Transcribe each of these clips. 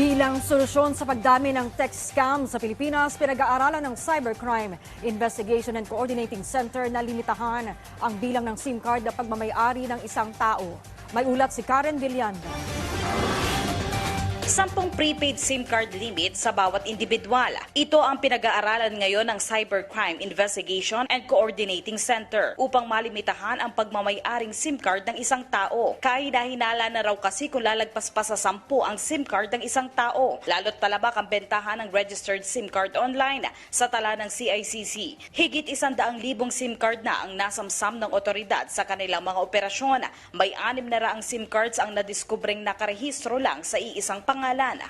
Bilang solusyon sa pagdami ng text scam sa Pilipinas, pinag-aaralan ng Cybercrime Investigation and Coordinating Center na limitahan ang bilang ng SIM card na pagmamayari ng isang tao. May ulat si Karen Villanda. Sampung prepaid SIM card limit sa bawat individual. Ito ang pinag-aaralan ngayon ng Cybercrime Investigation and Coordinating Center upang malimitahan ang pagmamayaring SIM card ng isang tao. Kahinahinala na raw kasi kung lalagpas pa sa sampu ang SIM card ng isang tao. Lalo't talabak ang bentahan ng registered SIM card online sa tala ng CICC. Higit isang daang libong SIM card na ang nasamsam ng otoridad sa kanilang mga operasyon. May anim na raang SIM cards ang nadiskubreng nakarehistro lang sa iisang pangalan.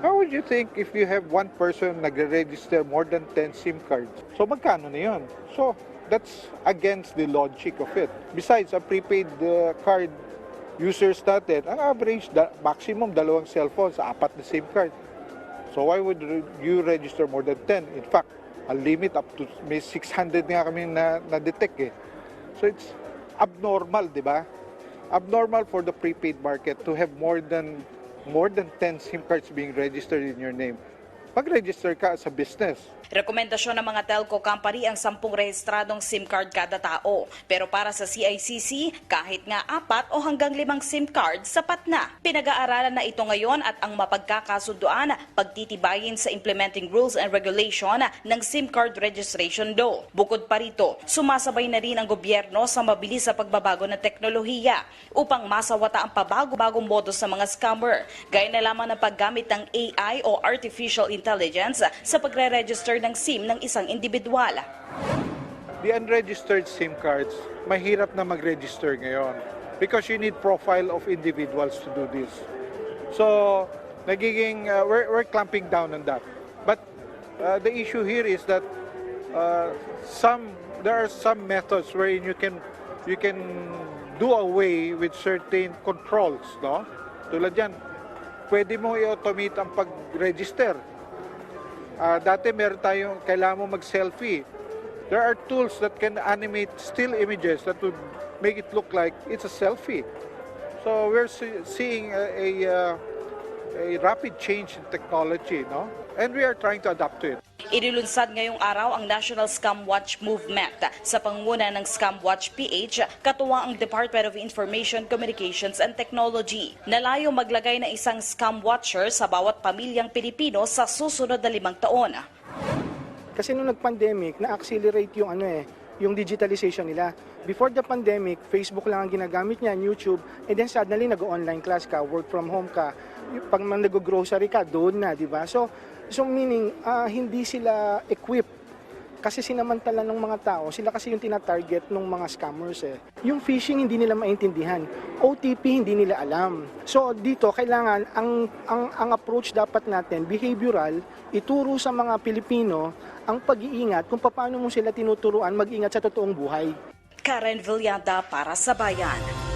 How would you think if you have one person nagre-register more than 10 SIM cards? So magkano na yun? So that's against the logic of it. Besides, ang prepaid uh, card users natin, ang average da- maximum dalawang cellphone sa apat na SIM card. So why would re- you register more than 10? In fact, a limit up to may 600 nga kami na, na-detect eh. So it's abnormal, di ba? Abnormal for the prepaid market to have more than more than 10 SIM cards being registered in your name. Mag-register ka sa business. Rekomendasyon ng mga telco company ang sampung rehistradong SIM card kada tao. Pero para sa CICC, kahit nga apat o hanggang limang SIM card, sapat na. Pinag-aaralan na ito ngayon at ang mapagkakasunduan pagtitibayin sa implementing rules and regulation ng SIM card registration law. Bukod pa rito, sumasabay na rin ang gobyerno sa mabilis sa pagbabago ng teknolohiya upang masawata ang pabago-bagong modus sa mga scammer. Gaya na lamang ng paggamit ng AI o artificial intelligence sa pagre-register ng SIM ng isang individual. The unregistered SIM cards, mahirap na mag-register ngayon because you need profile of individuals to do this. So, nagiging, uh, we're, we're clamping down on that. But uh, the issue here is that uh, some, there are some methods wherein you can, you can do away with certain controls, no? Tulad yan, pwede mo i-automate ang pag-register. Ah, dati meron tayong, kailangan mo mag-selfie. There are tools that can animate still images that would make it look like it's a selfie. So we're see- seeing a, a, uh, a rapid change in technology, no? And we are trying to adapt to it. Inilunsad ngayong araw ang National Scam Watch Movement sa pangunguna ng Scam Watch PH, katuwa ang Department of Information, Communications and Technology. Nalayo maglagay ng isang scam watcher sa bawat pamilyang Pilipino sa susunod na limang taon. Kasi nung nag-pandemic, na-accelerate yung ano eh, yung digitalization nila. Before the pandemic, Facebook lang ang ginagamit niya, YouTube, and then suddenly nag-online class ka, work from home ka. Pag nag-grocery ka, doon na, di ba? So, so meaning, ah, hindi sila equipped kasi sinamantala ng mga tao, sila kasi yung tina-target ng mga scammers eh. Yung phishing hindi nila maintindihan. OTP hindi nila alam. So dito kailangan ang ang ang approach dapat natin behavioral, ituro sa mga Pilipino ang pag-iingat kung paano mo sila tinuturuan mag-ingat sa totoong buhay. Karen Villada para sa Bayan.